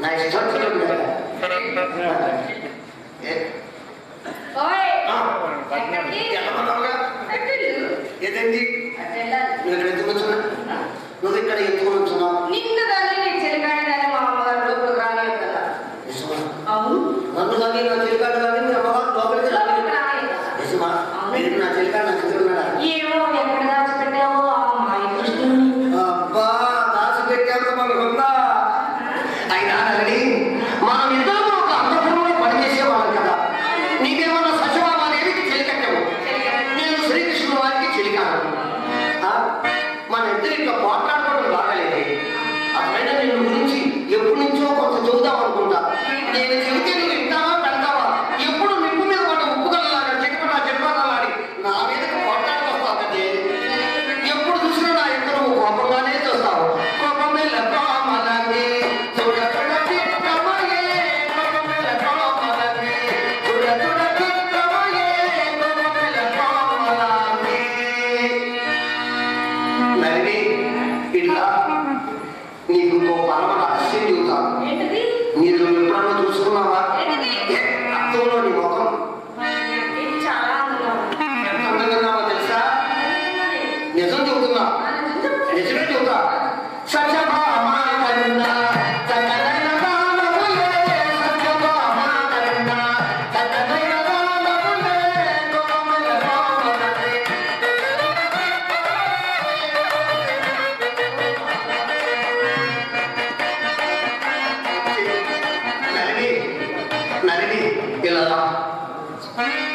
నా ఇష్టం ఏదండి నేను వెతుకొచ్చున్నా నువ్వు ఇక్కడ ఎత్తుకొని వచ్చున్నావు నా చెలికాడు కానీ మీ అమ్మగారు లోపలికి రాలేదు నా చెలికాడు నా చెల్లి ఏమో ఎక్కడ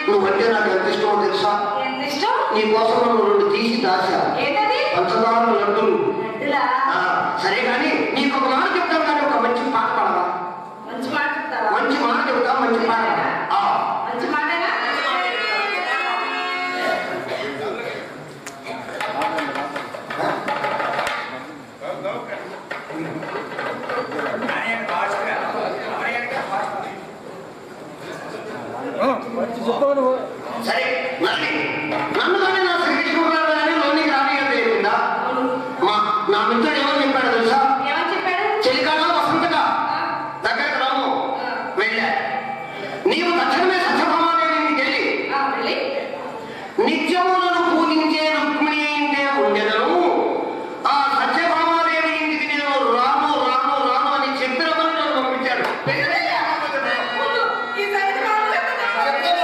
నువ్వంటే నాకు ఎంత ఇష్టమో తెలుసా? నీ కోసం రెండు తీసి దాశా పంచదార లడ్డులు. సరే కానీ నీకు ఒక మాట చెప్తాను కానీ ఒక మంచి మాట పాడవా? మంచి మాట చెప్తా మంచి మాట 就是帮着。谁？哪里？Gracias.